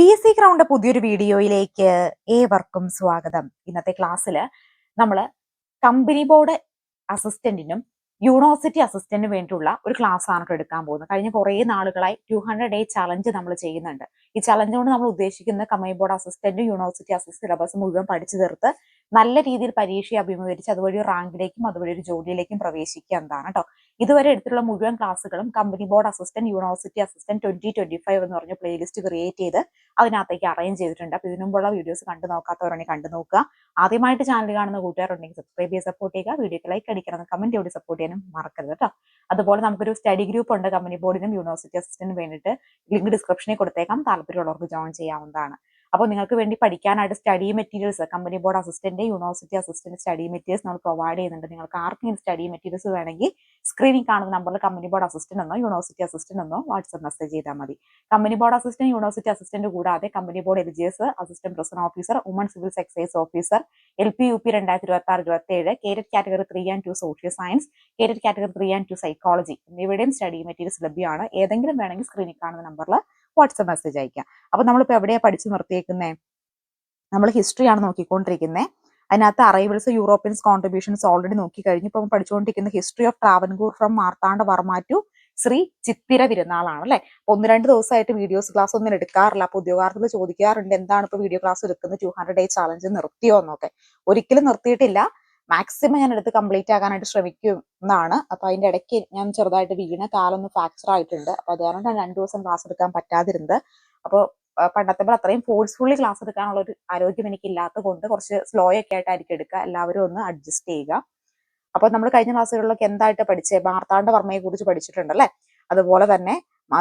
P S C ground പുതിയൊരു വീഡിയോയിലേക്ക് ഏവർക്കും സ്വാഗതം. ഇന്നത്തെ ക്ലാസ്സിൽ നമ്മൾ കമ്പനി ബോർഡ് അസിസ്റ്റന്റിനും യൂണിവേഴ്സിറ്റി അസിസ്റ്റന്റിനും വേണ്ടിയുള്ള ഒരു ക്ലാസ് ആണ് എടുക്കാൻ പോകുന്നത്. കഴിഞ്ഞ കുറേ നാളുകളായി ടു ഹൺഡ്രഡ് ഡേ ചലഞ്ച് നമ്മൾ ചെയ്യുന്നുണ്ട്. ഈ ചലഞ്ച് കൊണ്ട് നമ്മൾ ഉദ്ദേശിക്കുന്ന കമ്പനി ബോർഡ് അസിസ്റ്റന്റും യൂണിവേഴ്സിറ്റി അസിസ്റ്റ് സിലബസ് മുഴുവൻ പഠിച്ചു തീർത്ത് നല്ല രീതിയിൽ പരീക്ഷയെ അഭിമുഖീകരിച്ച് അതുവഴി റാങ്കിലേക്കും അതുവഴി ഒരു ജോലിയിലേക്കും പ്രവേശിക്കുക എന്നതാണ് കേട്ടോ ഇതുവരെ എടുത്തിട്ടുള്ള മുഴുവൻ ക്ലാസ്സുകളും company board assistant university assistant twenty twenty five എന്ന് പറഞ്ഞ പ്ലേലിസ്റ്റ് ക്രിയേറ്റ് ചെയ്ത് അതിനകത്തേക്ക് അറേഞ്ച് ചെയ്തിട്ടുണ്ട്. അപ്പൊ ഇതിനു മുമ്പുള്ള വീഡിയോസ് കണ്ടു നോക്കാത്തവരാണെങ്കിൽ കണ്ടു നോക്കുക. ആദ്യമായിട്ട് ചാനൽ കാണുന്ന കൂട്ടുകാരുണ്ടെങ്കിൽ സബ്സ്ക്രൈബ് ചെയ്ത് സപ്പോർട്ട് ചെയ്യുക. വീഡിയോക്ക് ലൈക്ക് അടിക്കണം കമന്റ് ചെയ്ത് സപ്പോർട്ട് ചെയ്യാനും മറക്കരുത് കേട്ടോ അതുപോലെ നമുക്കൊരു സ്റ്റഡി ഗ്രൂപ്പ് ഉണ്ട്. കമ്പനി ബോർഡിനും യൂണിവേഴ്സിറ്റി അസിസ്റ്റന്റിനും വേണ്ടിയിട്ട് ലിങ്ക് ഡിസ്ക്രിപ്ഷനിൽ കൊടുത്തേക്കാം. താല്പര്യമുള്ളവർക്ക് ജോയിൻ ചെയ്യാവുന്നതാണ്. അപ്പോൾ നിങ്ങൾക്ക് വേണ്ടി പഠിക്കാനായിട്ട് study materials company board assistant university assistant study materials നമ്മൾ പ്രൊവൈഡ് ചെയ്യുന്നുണ്ട്. നിങ്ങൾക്ക് ആർക്കെങ്കിലും സ്റ്റഡി മെറ്റീരിയൽസ് വേണമെങ്കിൽ സ്ക്രീനിൽ കാണുന്ന നമ്പറിൽ കമ്പനി ബോർഡ് അസിസ്റ്റന്റ് എന്നോ യൂണിവേഴ്സിറ്റി അസിസ്റ്റന്റ് എന്നോ വാട്സ്ആപ്പ് മെസ്സേജ് ചെയ്താൽ മതി. Company board assistant university assistant കൂടാതെ company board L G S assistant president officer woman civil excise officer L P U P രണ്ടായിരത്തി ഇരുപത്തി ആറ് ഇരുപത്തി ഏഴ് carrot category three and two social science carrot category three and two psychology എന്നിവയുടെയും study materials ലഭ്യമാണ്. ഏതെങ്കിലും വേണമെങ്കിൽ സ്ക്രീനിൽ കാണുന്ന നമ്പറിൽ വാട്സ്ആപ്പ് മെസ്സേജ് അയക്കാം. അപ്പൊ നമ്മളിപ്പോൾ എവിടെയാ പഠിച്ചു നിർത്തിയേക്കുന്നത് നമ്മൾ ഹിസ്റ്ററിയാണ് നോക്കിക്കൊണ്ടിരിക്കുന്നത് അതിനകത്ത് അറൈവൽസ് യൂറോപ്യൻസ് കോൺട്രിബ്യൂഷൻസ് ഓൾറെഡി നോക്കി കഴിഞ്ഞു ഇപ്പം പഠിച്ചുകൊണ്ടിരിക്കുന്ന history of Travancore from Marthanda Varma to Shri Chithira വിരുന്നാളാണ് അല്ലെ? അപ്പൊ ഒന്ന് രണ്ട് ദിവസമായിട്ട് വീഡിയോസ് ക്ലാസ് ഒന്നും എടുക്കാറില്ല. അപ്പൊ ഉദ്യോഗാർത്ഥികൾ ചോദിക്കാറുണ്ട് എന്താണ് ഇപ്പൊ വീഡിയോ ക്ലാസ് എടുക്കുന്നത്? ടു ഹൺഡ്രഡ് ഡേ ചാലഞ്ച് നിർത്തിയോ? എന്നൊക്കെ. ഒരിക്കലും നിർത്തിയിട്ടില്ല. മാക്സിമം ഞാൻ എടുത്ത് കംപ്ലീറ്റ് ആകാനായിട്ട് ശ്രമിക്കുന്നതാണ് അപ്പൊ അതിന്റെ ഇടയ്ക്ക് ഞാൻ ചെറുതായിട്ട് വീണ കാലൊന്ന് ഫ്രാക്ചർ ആയിട്ടുണ്ട്. അപ്പൊ അത് കാരണം രണ്ടു ദിവസം ക്ലാസ് എടുക്കാൻ പറ്റാതിരുന്നത്. അപ്പോൾ പണ്ടത്തെ പോലെ അത്രയും ഫോഴ്സ്ഫുള്ളി ക്ലാസ് എടുക്കാനുള്ള ഒരു ആരോഗ്യം എനിക്ക് ഇല്ലാത്തത് കൊണ്ട് കുറച്ച് സ്ലോ ഒക്കെ ആയിട്ടായിരിക്കും എടുക്കുക. എല്ലാവരും ഒന്ന് അഡ്ജസ്റ്റ് ചെയ്യുക. അപ്പൊ നമ്മൾ കഴിഞ്ഞ ക്ലാസ്സുകളിലൊക്കെ എന്തായിട്ട് പഠിച്ചത് മാർത്താണ്ഡ വർമ്മയെ കുറിച്ച് പഠിച്ചിട്ടുണ്ട് അല്ലെ അതുപോലെ തന്നെ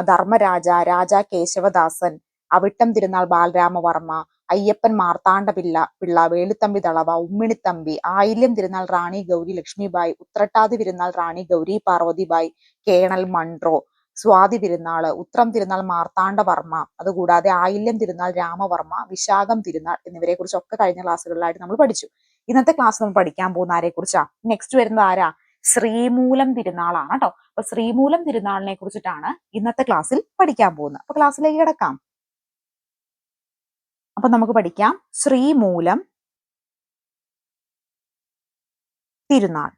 ധർമ്മരാജ രാജ കേശവദാസൻ അവിട്ടം തിരുനാൾ ബാലരാമവർമ്മ അയ്യപ്പൻ മാർത്താണ്ഡ പിള്ള പിള്ള വേലുത്തമ്പി തളവ ഉമ്മിണിത്തമ്പി ആയില്യം തിരുനാൾ റാണി ഗൗരി ലക്ഷ്മിബായ് ഉത്രട്ടാതി തിരുനാൾ റാണി ഗൗരി പാർവതിബായ് കേണൽ മൺട്രോ സ്വാതി തിരുനാൾ ഉത്രം തിരുനാൾ മാർത്താണ്ഡവർമ്മ അതുകൂടാതെ ആയില്യം തിരുനാൾ രാമവർമ്മ വിശാഖം തിരുനാൾ എന്നിവരെ കുറിച്ചൊക്കെ കഴിഞ്ഞ ക്ലാസ്സുകളിലായിട്ട് നമ്മൾ പഠിച്ചു. ഇന്നത്തെ ക്ലാസ് നമ്മൾ പഠിക്കാൻ പോകുന്ന ആരെ കുറിച്ചാ? നെക്സ്റ്റ് വരുന്നത് ആരാ? ശ്രീമൂലം തിരുനാളാണ് കേട്ടോ. അപ്പൊ ശ്രീമൂലം തിരുനാളിനെ കുറിച്ചിട്ടാണ് ഇന്നത്തെ ക്ലാസ്സിൽ പഠിക്കാൻ പോകുന്നത്. അപ്പൊ ക്ലാസ്സിലേക്ക് കിടക്കാം. അപ്പൊ നമുക്ക് പഠിക്കാം. ശ്രീമൂലം തിരുനാൾ.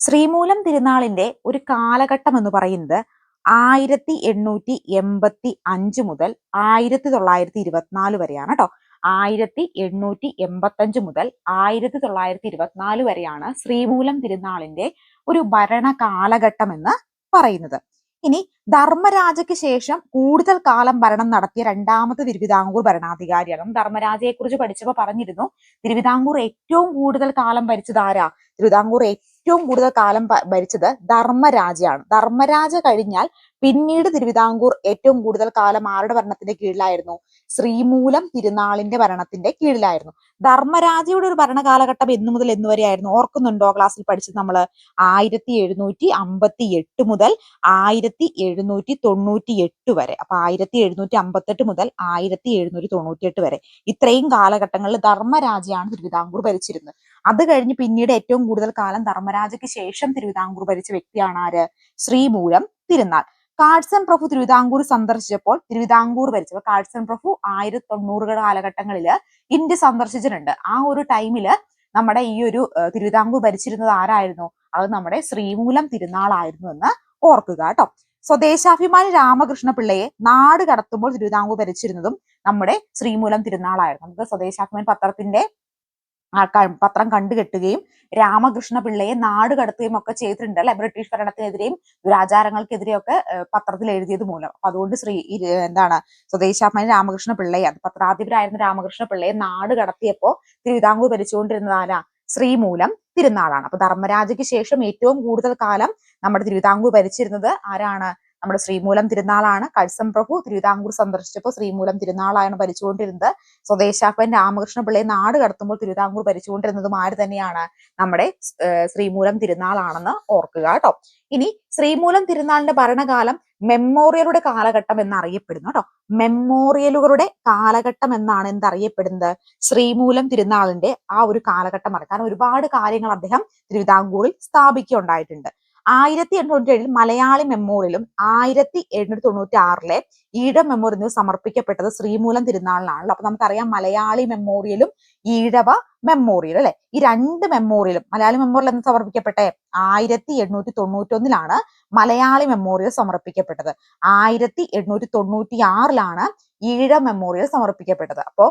ശ്രീമൂലം തിരുനാളിന്റെ ഒരു കാലഘട്ടം എന്ന് പറയുന്നത് ആയിരത്തി എണ്ണൂറ്റി എൺപത്തി അഞ്ച് മുതൽ ആയിരത്തി തൊള്ളായിരത്തി ഇരുപത്തിനാല് വരെയാണ് കേട്ടോ. ആയിരത്തി എണ്ണൂറ്റി എൺപത്തഞ്ച് മുതൽ ആയിരത്തി തൊള്ളായിരത്തി ഇരുപത്തിനാല് വരെയാണ് ശ്രീമൂലം തിരുനാളിന്റെ ഒരു ഭരണ കാലഘട്ടം എന്ന് പറയുന്നത്. ഇനി ധർമ്മരാജയ്ക്ക് ശേഷം കൂടുതൽ കാലം ഭരണം നടത്തിയ രണ്ടാമത്തെ തിരുവിതാംകൂർ ഭരണാധികാരിയാണ്. ധർമ്മരാജയെ കുറിച്ച് പഠിച്ചപ്പോൾ പറഞ്ഞിരുന്നു തിരുവിതാംകൂർ ഏറ്റവും കൂടുതൽ കാലം ഭരിച്ചത് ആരാ? തിരുവിതാംകൂർ ഏറ്റവും കൂടുതൽ കാലം ഭരിച്ചത് ധർമ്മരാജയാണ്. ധർമ്മരാജ കഴിഞ്ഞാൽ പിന്നീട് തിരുവിതാംകൂർ ഏറ്റവും കൂടുതൽ കാലം ആരുടെ ഭരണത്തിന്റെ കീഴിലായിരുന്നു? ശ്രീമൂലം തിരുനാളിന്റെ ഭരണത്തിന്റെ കീഴിലായിരുന്നു. ധർമ്മരാജയുടെ ഒരു ഭരണകാലഘട്ടം എന്നു മുതൽ എന്നു വരെയായിരുന്നു. ഓർക്കുന്നുണ്ടോ ക്ലാസ്സിൽ പഠിച്ചത് നമ്മൾ ആയിരത്തി എഴുന്നൂറ്റി അമ്പത്തി എട്ട് മുതൽ ആയിരത്തി എഴുന്നൂറ്റി തൊണ്ണൂറ്റി എട്ട് വരെ. അപ്പൊ ആയിരത്തി എഴുന്നൂറ്റി അമ്പത്തെട്ട് മുതൽ ആയിരത്തി എഴുന്നൂറ്റി തൊണ്ണൂറ്റി എട്ട് വരെ. ഇത്രയും കാലഘട്ടങ്ങളിൽ ധർമ്മരാജയാണ് തിരുവിതാംകൂർ ഭരിച്ചിരുന്നത്. അത് കഴിഞ്ഞ് പിന്നീട് ഏറ്റവും കൂടുതൽ കാലം ധർമ്മരാജയ്ക്ക് ശേഷം തിരുവിതാംകൂർ ഭരിച്ച വ്യക്തിയാണ് ആര്? ശ്രീമൂലം തിരുനാൾ. കാഡ്സൺ പ്രഭു തിരുവിതാംകൂർ സന്ദർശിച്ചപ്പോൾ തിരുവിതാംകൂർ ഭരിച്ചപ്പോൾ കാഡ്സൺ പ്രഭു ആയിരത്തി തൊണ്ണൂറുകൾ കാലഘട്ടങ്ങളിൽ ഇന്ത്യ സന്ദർശിച്ചിട്ടുണ്ട്. ആ ഒരു ടൈമിൽ നമ്മുടെ ഈ ഒരു തിരുവിതാംകൂർ ഭരിച്ചിരുന്നത് ആരായിരുന്നു? അത് നമ്മുടെ ശ്രീമൂലം തിരുനാളായിരുന്നു എന്ന് ഓർക്കുക കേട്ടോ. സ്വദേശാഭിമാനി രാമകൃഷ്ണ പിള്ളയെ നാട് കടത്തുമ്പോൾ തിരുവിതാംകൂർ ഭരിച്ചിരുന്നതും നമ്മുടെ ശ്രീമൂലം തിരുനാളായിരുന്നു. നമുക്ക് സ്വദേശാഭിമാനി പത്രത്തിന്റെ പത്രം കണ്ടുകെട്ടുകയും രാമകൃഷ്ണ പിള്ളയെ നാട് കടത്തുകയും ഒക്കെ ചെയ്തിട്ടുണ്ട് അല്ലെ? ബ്രിട്ടീഷ് ഭരണത്തിനെതിരെയും ദുരാചാരങ്ങൾക്കെതിരെയൊക്കെ പത്രത്തിൽ എഴുതിയത് മൂലം. അപ്പൊ അതുകൊണ്ട് ശ്രീ എന്താണ് സ്വദേശാഭിമാനി രാമകൃഷ്ണ പിള്ളയെ അത് പത്രാധിപരായിരുന്ന രാമകൃഷ്ണ പിള്ളയെ നാട് കടത്തിയപ്പോ തിരുവിതാംകൂർ ഭരിച്ചുകൊണ്ടിരുന്നതാണ് ശ്രീ ശ്രീമൂലം തിരുനാളാണ്. അപ്പൊ ധർമ്മരാജയ്ക്ക് ശേഷം ഏറ്റവും കൂടുതൽ കാലം നമ്മുടെ തിരുവിതാംകൂർ ഭരിച്ചിരുന്നത് ആരാണ്? നമ്മുടെ ശ്രീമൂലം തിരുനാളാണ്. കഴ്സം പ്രഭു തിരുവിതാംകൂർ സന്ദർശിച്ചപ്പോൾ ശ്രീമൂലം തിരുനാളാണ് ഭരിച്ചുകൊണ്ടിരുന്നത്. സ്വദേശാപ്പൻ രാമകൃഷ്ണ പിള്ളയെ നാട് കടത്തുമ്പോൾ തിരുവിതാംകൂർ ഭരിച്ചുകൊണ്ടിരുന്നതും ആര് തന്നെയാണ്? നമ്മുടെ ശ്രീമൂലം തിരുനാളാണെന്ന് ഓർക്കുക കേട്ടോ. ഇനി ശ്രീമൂലം തിരുനാളിന്റെ ഭരണകാലം മെമ്മോറിയലുടെ കാലഘട്ടം എന്നറിയപ്പെടുന്നു കേട്ടോ. മെമ്മോറിയലുകളുടെ കാലഘട്ടം എന്നാണ് എന്തറിയപ്പെടുന്നത്? ശ്രീമൂലം തിരുനാളിന്റെ ആ ഒരു കാലഘട്ടം അറിയാം. ഒരുപാട് കാര്യങ്ങൾ അദ്ദേഹം തിരുവിതാംകൂറിൽ സ്ഥാപിക്കുകയുണ്ടായിട്ടുണ്ട്. ആയിരത്തി എണ്ണൂറ്റി ഏഴിൽ മലയാളി മെമ്മോറിയലും ആയിരത്തി എണ്ണൂറ്റി തൊണ്ണൂറ്റി ആറിലെ ഈഴ മെമ്മോറിയൽ എന്നിവ സമർപ്പിക്കപ്പെട്ടത് ശ്രീമൂലം തിരുനാളിനാണല്ലോ. അപ്പൊ നമുക്കറിയാം മലയാളി മെമ്മോറിയലും ഈഴവ മെമ്മോറിയൽ അല്ലെ? ഈ രണ്ട് മെമ്മോറിയലും മലയാളി മെമ്മോറിയൽ എന്ന് സമർപ്പിക്കപ്പെട്ടെ? ആയിരത്തി എണ്ണൂറ്റി തൊണ്ണൂറ്റി ഒന്നിലാണ് മലയാളി മെമ്മോറിയൽ സമർപ്പിക്കപ്പെട്ടത്. ആയിരത്തി എണ്ണൂറ്റി തൊണ്ണൂറ്റി ആറിലാണ് ഈഴ മെമ്മോറിയൽ സമർപ്പിക്കപ്പെട്ടത്. അപ്പോ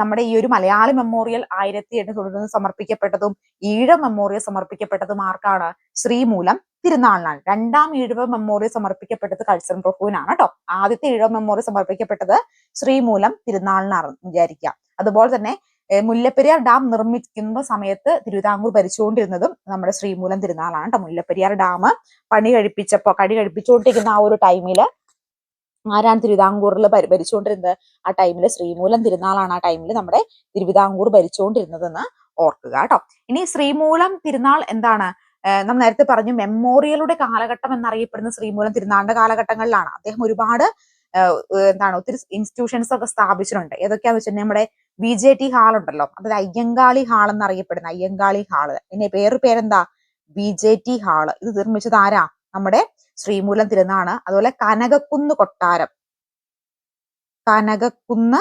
നമ്മുടെ ഈ ഒരു മലയാളി മെമ്മോറിയൽ ആയിരത്തി എണ്ണൂറ്റി സമർപ്പിക്കപ്പെട്ടതും ഈഴ മെമ്മോറിയൽ സമർപ്പിക്കപ്പെട്ടതും ആർക്കാണ്? ശ്രീമൂലം തിരുനാളിനാണ്. രണ്ടാം ഈഴവ മെമ്മോറിയൽ സമർപ്പിക്കപ്പെട്ടത് കഴ്സൺ പ്രഭുവിനാണ് കേട്ടോ. ആദ്യത്തെ ഈഴവ മെമ്മോറിയൽ സമർപ്പിക്കപ്പെട്ടത് ശ്രീമൂലം തിരുനാളിനാണ് വിചാരിക്കുക. അതുപോലെ തന്നെ മുല്ലപ്പെരിയാർ ഡാം നിർമ്മിക്കുന്ന സമയത്ത് തിരുവിതാംകൂർ ഭരിച്ചുകൊണ്ടിരുന്നതും നമ്മുടെ ശ്രീമൂലം തിരുനാളാണ് കേട്ടോ. മുല്ലപ്പെരിയാർ ഡാം പണി കഴിപ്പിച്ചപ്പോ കടി കഴിപ്പിച്ചുകൊണ്ടിരിക്കുന്ന ആ ഒരു ടൈമിൽ ആരാണ് തിരുവിതാംകൂറിൽ ഭരി- ഭരിച്ചുകൊണ്ടിരുന്നത് ആ ടൈമിൽ ശ്രീമൂലം തിരുനാളാണ് ആ ടൈമിൽ നമ്മുടെ തിരുവിതാംകൂർ ഭരിച്ചുകൊണ്ടിരുന്നതെന്ന് ഓർക്കുക കേട്ടോ ഇനി ശ്രീമൂലം തിരുനാൾ എന്താണ്? നമ്മൾ നേരത്തെ പറഞ്ഞു മെമ്മോറിയലുടെ കാലഘട്ടം എന്നറിയപ്പെടുന്ന ശ്രീമൂലം തിരുനാളിന്റെ കാലഘട്ടങ്ങളിലാണ്. അദ്ദേഹം ഒരുപാട് എന്താണ് ഒത്തിരി ഇൻസ്റ്റിറ്റ്യൂഷൻസ് ഒക്കെ സ്ഥാപിച്ചിട്ടുണ്ട്. ഏതൊക്കെയാന്ന് വെച്ചിട്ടുണ്ടെങ്കിൽ നമ്മുടെ ബി ജെ ടി ഹാൾ ഉണ്ടല്ലോ. അതായത് അയ്യങ്കാളി ഹാൾ എന്നറിയപ്പെടുന്ന അയ്യങ്കാളി ഹാൾ പിന്നെ പേര് പേരെന്താ? ബി ജെ ടി ഹാൾ ഇത് നിർമ്മിച്ചത് ആരാ? നമ്മുടെ ശ്രീമൂലം തിരുനാണ്. അതുപോലെ കനകക്കുന്ന് കൊട്ടാരം. കനകക്കുന്ന്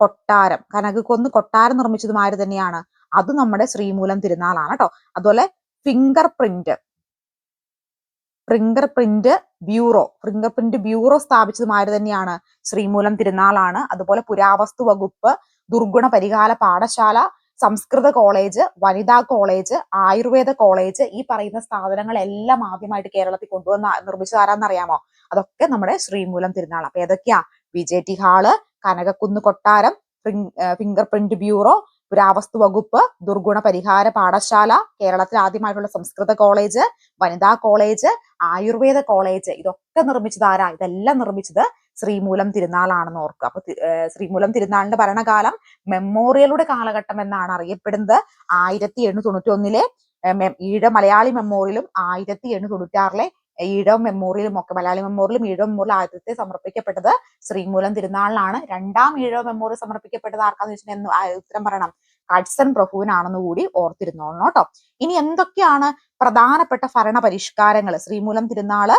കൊട്ടാരം. കനകക്കുന്ന് കൊട്ടാരം നിർമ്മിച്ചതും ആര് തന്നെയാണ്? അത് നമ്മുടെ ശ്രീമൂലം തിരുനാളാണ് കേട്ടോ. അതുപോലെ finger print finger print bureau finger print bureau സ്ഥാപിച്ചതും ആര് തന്നെയാണ്? ശ്രീമൂലം തിരുനാളാണ്. അതുപോലെ പുരാവസ്തു വകുപ്പ് ദുർഗുണ പരിഹാര പാഠശാല സംസ്കൃത കോളേജ് വനിതാ കോളേജ് ആയുർവേദ കോളേജ് ഈ പറയുന്ന സ്ഥാപനങ്ങളെല്ലാം ആദ്യമായിട്ട് കേരളത്തിൽ കൊണ്ടുവന്ന നിർമ്മിച്ചത് ആരാന്നറിയാമോ? അതൊക്കെ നമ്മുടെ ശ്രീമൂലം തിരുനാൾ. അപ്പൊ ഏതൊക്കെയാ? V J T hall Kanakakkunnu കൊട്ടാരം ഫിംഗർ പ്രിന്റ് ബ്യൂറോ പുരാവസ്തു വകുപ്പ് ദുർഗുണ പരിഹാര പാഠശാല കേരളത്തിൽ ആദ്യമായിട്ടുള്ള സംസ്കൃത കോളേജ് വനിതാ കോളേജ് ആയുർവേദ കോളേജ്. ഇതൊക്കെ നിർമ്മിച്ചത് ആരാ? ഇതെല്ലാം നിർമ്മിച്ചത് ശ്രീമൂലം തിരുനാളാണെന്ന് ഓർക്കുക. അപ്പൊ ശ്രീമൂലം തിരുനാളിന്റെ ഭരണകാലം മെമ്മോറിയലുടെ കാലഘട്ടം എന്നാണ് അറിയപ്പെടുന്നത്. ആയിരത്തി എണ്ണൂറ്റി തൊണ്ണൂറ്റി ഒന്നിലെ ഈഴ മലയാളി മെമ്മോറിയലും ആയിരത്തി എണ്ണൂറ്റി തൊണ്ണൂറ്റി ആറിലെ ഈഴവ മെമ്മോറിയലും ഒക്കെ മലയാളി മെമ്മോറിയലും ഈഴം മെമ്മോറിയൽ ആദ്യത്തെ സമർപ്പിക്കപ്പെട്ടത് ശ്രീമൂലം തിരുനാളിനാണ് രണ്ടാം ഈഴവ മെമ്മോറിയൽ സമർപ്പിക്കപ്പെട്ടത് ആർക്കാന്ന് വെച്ചിട്ടുണ്ടെങ്കിൽ ഉത്തരം പറയണം. കഡ്സൺ പ്രഭുവിനാണെന്ന് കൂടി ഓർത്തിരുന്നോളണം കേട്ടോ. ഇനി എന്തൊക്കെയാണ് പ്രധാനപ്പെട്ട ഭരണ പരിഷ്കാരങ്ങൾ ശ്രീമൂലം തിരുനാൾ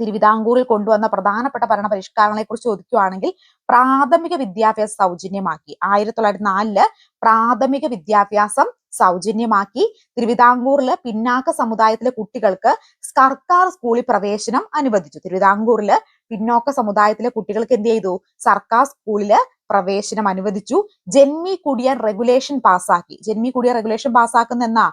തിരുവിതാംകൂറിൽ കൊണ്ടുവന്ന പ്രധാനപ്പെട്ട ഭരണ പരിഷ്കാരങ്ങളെ കുറിച്ച് ചോദിക്കുകയാണെങ്കിൽ പ്രാഥമിക വിദ്യാഭ്യാസം സൗജന്യമാക്കി. ആയിരത്തി തൊള്ളായിരത്തി നാലിൽ പ്രാഥമിക വിദ്യാഭ്യാസം സൗജന്യമാക്കി. തിരുവിതാംകൂറിൽ പിന്നാക്ക സമുദായത്തിലെ കുട്ടികൾക്ക് സർക്കാർ സ്കൂളിൽ പ്രവേശനം അനുവദിച്ചു. തിരുവിതാംകൂറിൽ പിന്നോക്ക സമുദായത്തിലെ കുട്ടികൾക്ക് എന്ത് ചെയ്തു? സർക്കാർ സ്കൂളിൽ പ്രവേശനം അനുവദിച്ചു. ജന്മി കുടിയൻ റെഗുലേഷൻ പാസ്സാക്കി. ജന്മി കുടിയൻ റെഗുലേഷൻ പാസ്സാക്കുന്ന എന്നാ?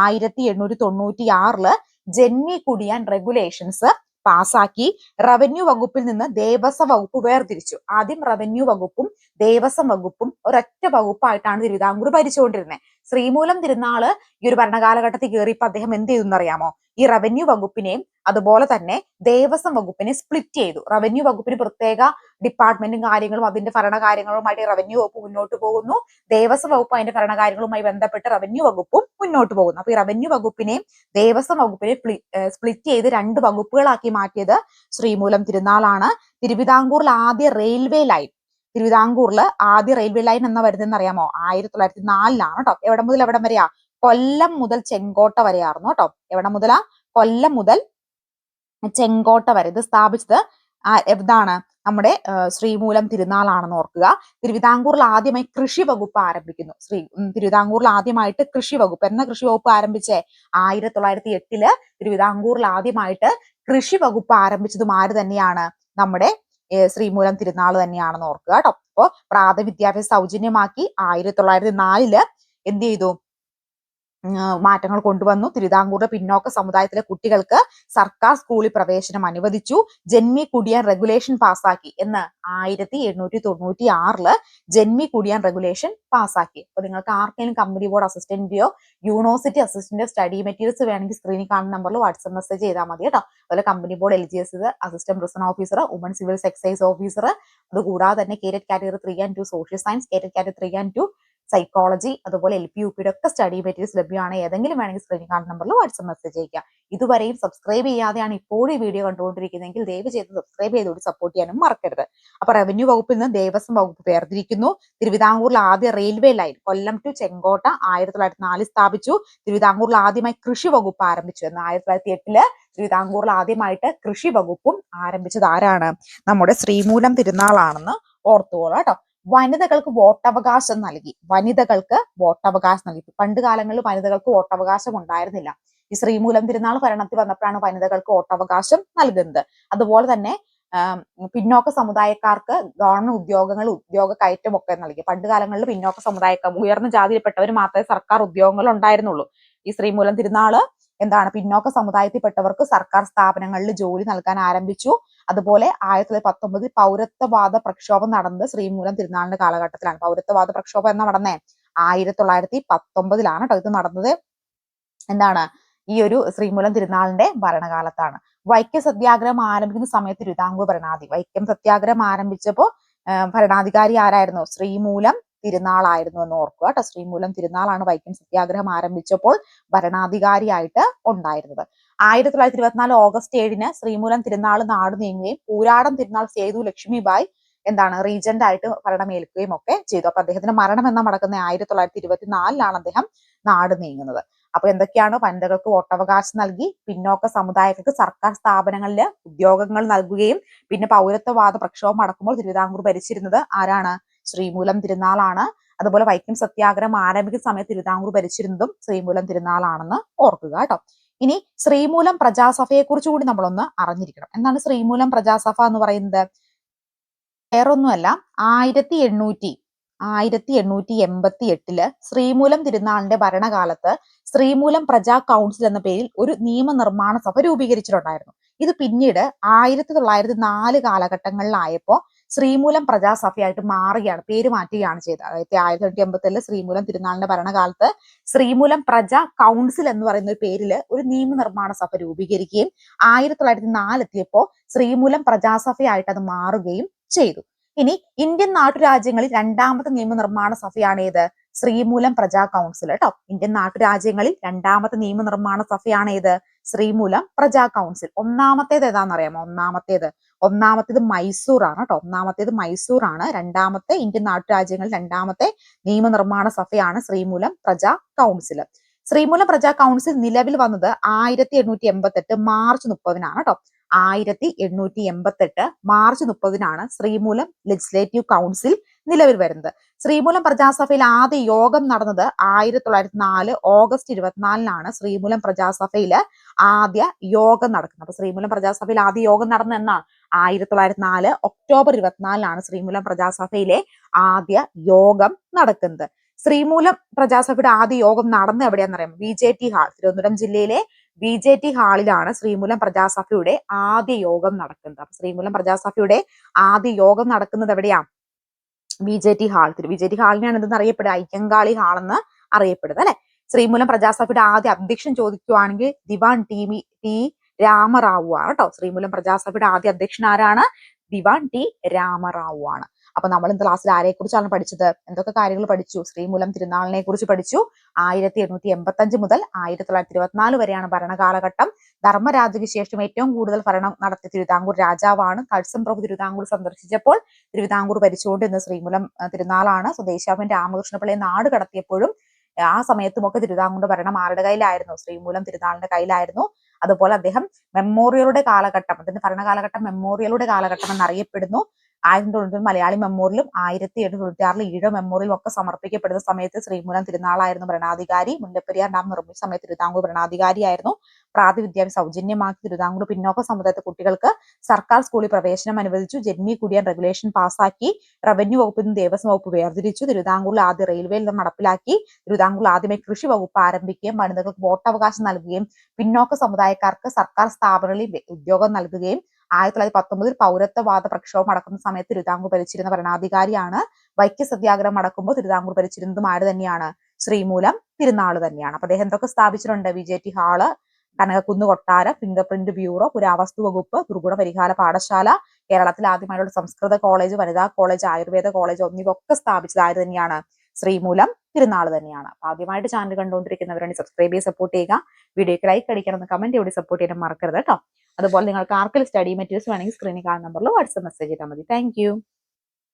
ആയിരത്തി എണ്ണൂറ്റി തൊണ്ണൂറ്റി ആറിൽ ജന്മി കുടിയൻ റെഗുലേഷൻസ് പാസ്സാക്കി റവന്യൂ വകുപ്പിൽ നിന്ന് ദേവസ്വം വകുപ്പ് വേർതിരിച്ചു. ആദ്യം റവന്യൂ വകുപ്പും ദേവസ്വം വകുപ്പും ഒരൊറ്റ വകുപ്പായിട്ടാണ് തിരുവിതാംകൂർ ഭരിച്ചുകൊണ്ടിരുന്നത് ശ്രീമൂലം തിരുനാൾ ഈ ഒരു ഭരണകാലഘട്ടത്തിൽ കയറിയപ്പോൾ അദ്ദേഹം എന്ത് ചെയ്തു എന്നറിയാമോ ഈ റവന്യൂ വകുപ്പിനെയും അതുപോലെ തന്നെ ദേവസ്വം വകുപ്പിനെ സ്പ്ലിറ്റ് ചെയ്തു. റവന്യൂ വകുപ്പിന് പ്രത്യേക ഡിപ്പാർട്ട്മെന്റും കാര്യങ്ങളും അതിന്റെ ഭരണകാര്യങ്ങളുമായിട്ട് റവന്യൂ വകുപ്പ് മുന്നോട്ട് പോകുന്നു. ദേവസ്വം വകുപ്പ് അതിന്റെ ഭരണകാര്യങ്ങളുമായി ബന്ധപ്പെട്ട് റവന്യൂ വകുപ്പും മുന്നോട്ട് പോകുന്നു. അപ്പൊ ഈ റവന്യൂ വകുപ്പിനെയും ദേവസ്വം വകുപ്പിനെ സ്പ്ലിറ്റ് ചെയ്ത് രണ്ട് വകുപ്പുകളാക്കി മാറ്റിയത് ശ്രീമൂലം തിരുനാളാണ്. തിരുവിതാംകൂറിൽ ആദ്യ റെയിൽവേ ലൈൻ തിരുവിതാംകൂറിൽ ആദ്യ റെയിൽവേ ലൈൻ എന്നാ വരുന്നതെന്ന് അറിയാമോ? ആയിരത്തി തൊള്ളായിരത്തി നാലിലാണ് കേട്ടോ എവിടെ മുതൽ എവിടം വരെയാ? കൊല്ലം മുതൽ ചെങ്കോട്ട വരെയായിരുന്നു കേട്ടോ എവിടെ മുതലാ? കൊല്ലം മുതൽ ചെങ്കോട്ട വരെ. ഇത് സ്ഥാപിച്ചത് എന്താണ് നമ്മുടെ ശ്രീമൂലം തിരുനാളാണെന്ന് ഓർക്കുക. തിരുവിതാംകൂറിൽ ആദ്യമായി കൃഷി വകുപ്പ് ആരംഭിക്കുന്നു. ശ്രീ തിരുവിതാംകൂറിൽ ആദ്യമായിട്ട് കൃഷി വകുപ്പ്. എന്ന കൃഷി വകുപ്പ് ആരംഭിച്ചേ? ആയിരത്തി തൊള്ളായിരത്തി എട്ടിൽ തിരുവിതാംകൂറിൽ ആദ്യമായിട്ട് കൃഷി വകുപ്പ് ആരംഭിച്ചതും ആര് തന്നെയാണ്? നമ്മുടെ ശ്രീമൂലം തിരുനാൾ തന്നെയാണെന്ന് ഓർക്കുക കേട്ടോ. അപ്പോ പ്രാഥമിക വിദ്യാഭ്യാസം സൗജന്യമാക്കി ആയിരത്തി തൊള്ളായിരത്തി നാലിൽ എന്ത് ചെയ്തു? മാറ്റങ്ങൾ കൊണ്ടുവന്നു. തിരുവിതാംകൂറിലെ പിന്നോക്ക സമുദായത്തിലെ കുട്ടികൾക്ക് സർക്കാർ സ്കൂളിൽ പ്രവേശനം അനുവദിച്ചു. ജന്മി കുടിയാൻ റെഗുലേഷൻ പാസ്സാക്കി എന്ന് ആയിരത്തി എണ്ണൂറ്റി തൊണ്ണൂറ്റി ആറിൽ ജന്മി കുടിയാൻ റെഗുലേഷൻ പാസ്സാക്കി. അപ്പൊ നിങ്ങൾക്ക് ആർക്കെങ്കിലും കമ്പനി ബോർഡ് അസിസ്റ്റന്റിയോ യൂണിവേഴ്സിറ്റി അസിസ്റ്റന്റ് സ്റ്റഡി മെറ്റീരിയൽസ് വേണമെങ്കിൽ സ്ക്രീനിൽ കാണുന്ന നമ്പറിൽ വാട്സ്ആപ്പ് മെസ്സേജ് ചെയ്താൽ മതി കേട്ടോ. അതുപോലെ company board L G S assistant prison officer women civils excise officer അതുകൂടാതെ തന്നെ carrot category three and two social science carrot category three and two psychology അതുപോലെ എൽ പി യു പിയുടെ ഒക്കെ സ്റ്റഡി മെറ്റീരിയൽസ് ലഭ്യമാണ്. ഏതെങ്കിലും വേണമെങ്കിൽ സ്ക്രീനിൽ കാണുന്ന നമ്പറിൽ വാട്സപ്പ് മെസ്സേജ് അയക്കുക ഇതുവരെയും സബ്സ്ക്രൈബ് ചെയ്യാതെയാണ് ഇപ്പോഴും ഈ വീഡിയോ കണ്ടുകൊണ്ടിരിക്കുന്നതെങ്കിൽ ദയവ് ചെയ്ത് സബ്സ്ക്രൈബ് ചെയ്തുകൊണ്ട് സപ്പോർട്ട് ചെയ്യാനും മറക്കരുത്. അപ്പൊ റവന്യൂ വകുപ്പിൽ നിന്ന് ദേവസ്വം വകുപ്പ് വേർതിരിക്കുന്നു. തിരുവിതാംകൂറിൽ ആദ്യ railway line Kollam to Chenkotta ആയിരത്തി തൊള്ളായിരത്തി നാലിൽ സ്ഥാപിച്ചു. തിരുവിതാംകൂറിൽ ആദ്യമായി കൃഷി വകുപ്പ് ആരംഭിച്ചു എന്ന് ആയിരത്തി തൊള്ളായിരത്തി എട്ടിൽ തിരുവിതാംകൂറിൽ ആദ്യമായിട്ട് കൃഷി വകുപ്പും ആരംഭിച്ചത് ആരാണ്? നമ്മുടെ ശ്രീമൂലം തിരുനാളാണെന്ന് ഓർത്തുകൊള്ളാം കേട്ടോ. വനിതകൾക്ക് വോട്ടവകാശം നൽകി. വനിതകൾക്ക് വോട്ടവകാശം നൽകി. പണ്ട് കാലങ്ങളിൽ വനിതകൾക്ക് വോട്ടവകാശം ഉണ്ടായിരുന്നില്ല. ഈ ശ്രീമൂലം തിരുനാൾ ഭരണത്തിൽ വന്നപ്പോഴാണ് വനിതകൾക്ക് വോട്ടവകാശം നൽകുന്നത്. അതുപോലെ തന്നെ പിന്നോക്ക സമുദായക്കാർക്ക് ഗവൺമെന്റ് ഉദ്യോഗങ്ങൾ ഉദ്യോഗ കയറ്റം ഒക്കെ നൽകി. പണ്ട് കാലങ്ങളിൽ പിന്നോക്ക സമുദായക്കാർ ഉയർന്ന ജാതിയിൽപ്പെട്ടവർ മാത്രമേ സർക്കാർ ഉദ്യോഗങ്ങൾ ഉണ്ടായിരുന്നുള്ളൂ. ഈ ശ്രീമൂലം തിരുനാൾ എന്താണ്? പിന്നോക്ക സമുദായത്തിൽപ്പെട്ടവർക്ക് സർക്കാർ സ്ഥാപനങ്ങളിൽ ജോലി നൽകാൻ ആരംഭിച്ചു. അതുപോലെ ആയിരത്തി തൊള്ളായിരത്തി പത്തൊമ്പതിൽ പൗരത്വവാദ പ്രക്ഷോഭം നടന്നത് ശ്രീമൂലം തിരുനാളിന്റെ കാലഘട്ടത്തിലാണ്. പൗരത്വവാദ പ്രക്ഷോഭം എന്നാ നടന്നേ? ആയിരത്തി തൊള്ളായിരത്തി പത്തൊമ്പതിലാണ് കേട്ടോ ഇത് നടന്നത്. എന്താണ്? ഈ ഒരു ശ്രീമൂലം തിരുനാളിന്റെ ഭരണകാലത്താണ്. വൈക്കം സത്യാഗ്രഹം ആരംഭിക്കുന്ന സമയത്ത് തിരുവിതാംകൂർ ഭരണാധി വൈക്കം സത്യാഗ്രഹം ആരംഭിച്ചപ്പോ ഭരണാധികാരി ആരായിരുന്നു? ശ്രീമൂലം തിരുനാളായിരുന്നു എന്ന് ഓർക്കുക കേട്ടോ. ശ്രീമൂലം തിരുനാളാണ് വൈക്കം സത്യാഗ്രഹം ആരംഭിച്ചപ്പോൾ ഭരണാധികാരിയായിട്ട് ഉണ്ടായിരുന്നത്. ആയിരത്തി തൊള്ളായിരത്തി ഇരുപത്തിനാല് ഓഗസ്റ്റ് ഏഴിന് ശ്രീമൂലം തിരുനാൾ നാട് നീങ്ങുകയും പൂരാടം തിരുനാൾ സേതു ലക്ഷ്മിബായി എന്താണ് റീജന്റ് ആയിട്ട് ഭരണമേൽക്കുകയും ഒക്കെ ചെയ്തു. അപ്പൊ അദ്ദേഹത്തിന്റെ മരണം എന്ന നടക്കുന്ന ആയിരത്തി തൊള്ളായിരത്തി ഇരുപത്തിനാലിലാണ് അദ്ദേഹം നാട് നീങ്ങുന്നത്. അപ്പൊ എന്തൊക്കെയാണ് വനിതകൾക്ക് വോട്ടവകാശം നൽകി? പിന്നോക്ക സമുദായങ്ങൾക്ക് സർക്കാർ സ്ഥാപനങ്ങളിൽ ഉദ്യോഗങ്ങൾ നൽകുകയും പിന്നെ പൗരത്വവാദ പ്രക്ഷോഭം അടക്കുമ്പോൾ തിരുവിതാംകൂർ ഭരിച്ചിരുന്നത് ആരാണ്? ശ്രീമൂലം തിരുനാളാണ്. അതുപോലെ വൈക്കം സത്യാഗ്രഹം ആരംഭിക്കുന്ന സമയത്ത് തിരുവിതാംകൂർ ഭരിച്ചിരുന്നതും ശ്രീമൂലം തിരുനാളാണെന്ന് ഓർക്കുക കേട്ടോ. ഇനി ശ്രീമൂലം പ്രജാസഭയെ കുറിച്ച് കൂടി നമ്മളൊന്ന് അറിഞ്ഞിരിക്കണം. എന്താണ് ശ്രീമൂലം പ്രജാസഭ എന്ന് പറയുന്നത്? വേറൊന്നുമല്ല ആയിരത്തി എണ്ണൂറ്റി ആയിരത്തി എണ്ണൂറ്റി എൺപത്തി എട്ടിൽ ശ്രീമൂലം തിരുനാളിന്റെ ഭരണകാലത്ത് ശ്രീമൂലം പ്രജാ കൗൺസിൽ എന്ന പേരിൽ ഒരു നിയമനിർമ്മാണ സഭ രൂപീകരിച്ചിട്ടുണ്ടായിരുന്നു. ഇത് പിന്നീട് ആയിരത്തി തൊള്ളായിരത്തി നാല് കാലഘട്ടങ്ങളിലായപ്പോ ശ്രീമൂലം പ്രജാസഭയായിട്ട് മാറുകയാണ് പേര് മാറ്റുകയാണ് ചെയ്തത്. അതായത് ആയിരത്തി തൊള്ളായിരത്തി എൺപത്തി ഏഴിൽ ശ്രീമൂലം തിരുനാളിന്റെ ഭരണകാലത്ത് ശ്രീമൂലം പ്രജാ കൗൺസിൽ എന്ന് പറയുന്ന ഒരു പേരിൽ ഒരു നിയമനിർമ്മാണ സഭ രൂപീകരിക്കുകയും ആയിരത്തി തൊള്ളായിരത്തി നാലെത്തിയപ്പോ ശ്രീമൂലം പ്രജാസഭയായിട്ട് അത് മാറുകയും ചെയ്തു. ഇനി ഇന്ത്യൻ നാട്ടുരാജ്യങ്ങളിൽ രണ്ടാമത്തെ നിയമനിർമ്മാണ സഭയാണ് ഏത്? ശ്രീമൂലം പ്രജാ കൗൺസിൽ കേട്ടോ ഇന്ത്യൻ നാട്ടുരാജ്യങ്ങളിൽ രണ്ടാമത്തെ നിയമനിർമ്മാണ സഭയാണ് ഏത്? ശ്രീമൂലം പ്രജാ കൗൺസിൽ ഒന്നാമത്തേത് ഏതാണെന്നറിയാമോ ഒന്നാമത്തേത്. ഒന്നാമത്തേത് മൈസൂർ ആണ് കേട്ടോ ഒന്നാമത്തേത് മൈസൂർ ആണ് രണ്ടാമത്തെ ഇന്ത്യൻ നാട്ടുരാജ്യങ്ങളിൽ രണ്ടാമത്തെ നിയമനിർമ്മാണ സഭയാണ് ശ്രീമൂലം പ്രജാ കൗൺസിൽ ശ്രീമൂലം പ്രജാ കൗൺസിൽ നിലവിൽ വന്നത് ആയിരത്തി എണ്ണൂറ്റി എൺപത്തി എട്ട് മാർച്ച് മുപ്പതിനാണ് കേട്ടോ ആയിരത്തി എണ്ണൂറ്റി എൺപത്തെട്ട് മാർച്ച് മുപ്പതിനാണ് ശ്രീമൂലം ലെജിസ്ലേറ്റീവ് കൗൺസിൽ നിലവിൽ വരുന്നത്. ശ്രീമൂലം പ്രജാസഭയിൽ ആദ്യ യോഗം നടന്നത് ആയിരത്തി തൊള്ളായിരത്തി നാല് ഓഗസ്റ്റ് ഇരുപത്തിനാലിനാണ് ശ്രീമൂലം പ്രജാസഭയിൽ ആദ്യ യോഗം നടക്കുന്നത്. അപ്പൊ ശ്രീമൂലം പ്രജാസഭയിൽ ആദ്യ യോഗം നടന്ന എന്നാണ്? ആയിരത്തി തൊള്ളായിരത്തി നാല് ഒക്ടോബർ ഇരുപത്തിനാലിനാണ് ശ്രീമൂലം പ്രജാസഭയിലെ ആദ്യ യോഗം നടക്കുന്നത്. ശ്രീമൂലം പ്രജാസഭയുടെ ആദ്യ യോഗം നടന്ന എവിടെയാണെന്നറിയാം B J T hall Thiruvananthapuram ജില്ലയിലെ ബി ജെ ടി ഹാളിലാണ് ശ്രീമൂലം പ്രജാസഭയുടെ ആദ്യ യോഗം നടക്കുന്നത്. അപ്പൊ ശ്രീമൂലം പ്രജാസഭയുടെ ആദ്യ യോഗം നടക്കുന്നത് എവിടെയാ ബി ജെ ടി ഹാൾ തിരു ബി ജെ ടി ഹാളിനെയാണ് എന്തെന്ന് അറിയപ്പെടുക. അയ്യങ്കാളി ഹാൾ എന്ന് അറിയപ്പെടുന്നത് അല്ലെ? ശ്രീമൂലം പ്രജാസഭയുടെ ആദ്യ അധ്യക്ഷൻ ചോദിക്കുവാണെങ്കിൽ ദിവാൻ ടി വി ടി രാമറാവു ആണ് കേട്ടോ. ശ്രീമൂലം പ്രജാസഭയുടെ ആദ്യ അധ്യക്ഷൻ ആരാണ്? ദിവാൻ ടി രാമറാവു ആണ് അപ്പൊ നമ്മൾ ഇന്ന് ക്ലാസ്സിൽ ആരെ കുറിച്ചാണ് പഠിച്ചത്? എന്തൊക്കെ കാര്യങ്ങൾ പഠിച്ചു? ശ്രീമൂലം തിരുനാളിനെ കുറിച്ച് പഠിച്ചു. ആയിരത്തി എണ്ണൂറ്റി എൺപത്തി അഞ്ച് മുതൽ ആയിരത്തി തൊള്ളായിരത്തി ഇരുപത്തിനാല് വരെയാണ് ഭരണകാലഘട്ടം. ധർമ്മരാജയ്ക്ക് ശേഷം ഏറ്റവും കൂടുതൽ ഭരണം നടത്തിയ തിരുവിതാംകൂർ രാജാവാണ്. കഴ്സം പ്രഭു തിരുവിതാംകൂർ സന്ദർശിച്ചപ്പോൾ തിരുവിതാംകൂർ ഭരിച്ചുകൊണ്ടിരുന്ന ശ്രീമൂലം തിരുനാളാണ്. സ്വദേശാഭൻ രാമകൃഷ്ണപിള്ളയെ നാട് കടത്തിയപ്പോഴും ആ സമയത്തുമൊക്കെ തിരുവിതാംകൂറിന്റെ ഭരണം ആരുടെ കയ്യിലായിരുന്നു? ശ്രീമൂലം തിരുനാളിന്റെ കയ്യിലായിരുന്നു. അതുപോലെ അദ്ദേഹം മെമ്മോറിയലുടെ കാലഘട്ടം അതിന്റെ ഭരണകാലഘട്ടം മെമ്മോറിയലുടെ കാലഘട്ടം എന്നറിയപ്പെടുന്നു. ആയിരത്തി തൊണ്ണൂറ്റി മലയാളി മെമ്മോറിയലും ആയിരത്തി എണ്ണൂറ്റി തൊണ്ണൂറ്റി ആറിൽ ഈഴ മെമ്മോറിയലും ഒക്കെ സമർപ്പിക്കപ്പെടുന്ന സമയത്ത് ശ്രീമൂലം തിരുനാളായിരുന്നു ഭരണാധികാരി. മുല്ലപ്പെരിയാർ ഡാം നിർമ്മിച്ച സമയത്ത് തിരുവിതാംകൂർ ഭരണാധികാരിയായിരുന്നു. പ്രാതിവിദ്യാഭ്യാസം സൗജന്യമാക്കി തിരുവിതാംകൂർ പിന്നോക്ക സമുദായത്തെ കുട്ടികൾക്ക് സർക്കാർ സ്കൂളിൽ പ്രവേശനം അനുവദിച്ചു. ജന്മി കുടിയൻ റെഗുലേഷൻ പാസാക്കി റവന്യൂ വകുപ്പിൽ നിന്ന് ദേവസ്വം വകുപ്പ് വേർതിരിച്ചു. തിരുവിതാംകൂറിൽ ആദ്യ റെയിൽവേയിൽ നിന്ന് നടപ്പിലാക്കി തിരുവിതാംകൂറിൽ ആദ്യമായി കൃഷി വകുപ്പ് ആരംഭിക്കുകയും വനിതകൾക്ക് വോട്ടവകാശം നൽകുകയും പിന്നോക്ക സമുദായക്കാർക്ക് സർക്കാർ സ്ഥാപനങ്ങളിൽ ഉദ്യോഗം നൽകുകയും ആയിരത്തി തൊള്ളായിരത്തി പത്തൊമ്പതിൽ പൗരത്വവാദ പ്രക്ഷോഭം നടക്കുന്ന സമയത്ത് തിരുവിതാംകൂർ ഭരിച്ചിരുന്ന ഭരണാധികാരിയാണ് വൈക്യ സത്യാഗ്രഹം നടക്കുമ്പോൾ തിരുവിതാംകൂർ ഭരിച്ചിരുന്നതും ആര് തന്നെയാണ്? ശ്രീമൂലം തിരുനാൾ തന്നെയാണ്. അപ്പൊ അദ്ദേഹം എന്തൊക്കെ സ്ഥാപിച്ചിട്ടുണ്ട്. V. J. T. Hall Kanakakkunnu കൊട്ടാരം ഫിംഗർ പ്രിന്റ് ബ്യൂറോ പുരാവസ്തു വകുപ്പ് ദുർഗുണ പരിഹാര പാഠശാല കേരളത്തിൽ ആദ്യമായിട്ടുള്ള സംസ്കൃത കോളേജ് വനിതാ കോളേജ് ആയുർവേദ കോളേജ് എന്നിവയൊക്കെ സ്ഥാപിച്ചത് ആര് തന്നെയാണ്? ശ്രീമൂലം തിരുനാൾ തന്നെയാണ്. അപ്പൊ ആദ്യമായിട്ട് ചാനൽ കണ്ടുകൊണ്ടിരിക്കുന്നവരാണ് സബ്സ്ക്രൈബ് ചെയ്ത് സപ്പോർട്ട് ചെയ്യുക. വീഡിയോക്ക് ലൈക്ക് അടിക്കണം എന്ന് കമന്റ് കൂടി സപ്പോർട്ട് ചെയ്യാൻ മറക്കരുത് കേട്ടോ. അതുപോലെ നിങ്ങൾക്ക് ആർക്കെങ്കിലും സ്റ്റഡി മെറ്റീരിയൽസ് വേണമെങ്കിൽ സ്ക്രീനിൽ കാണുന്ന നമ്പറിൽ വാട്സ്ആപ്പ് മെസ്സേജ് ചെയ്താൽ മതി. താങ്ക്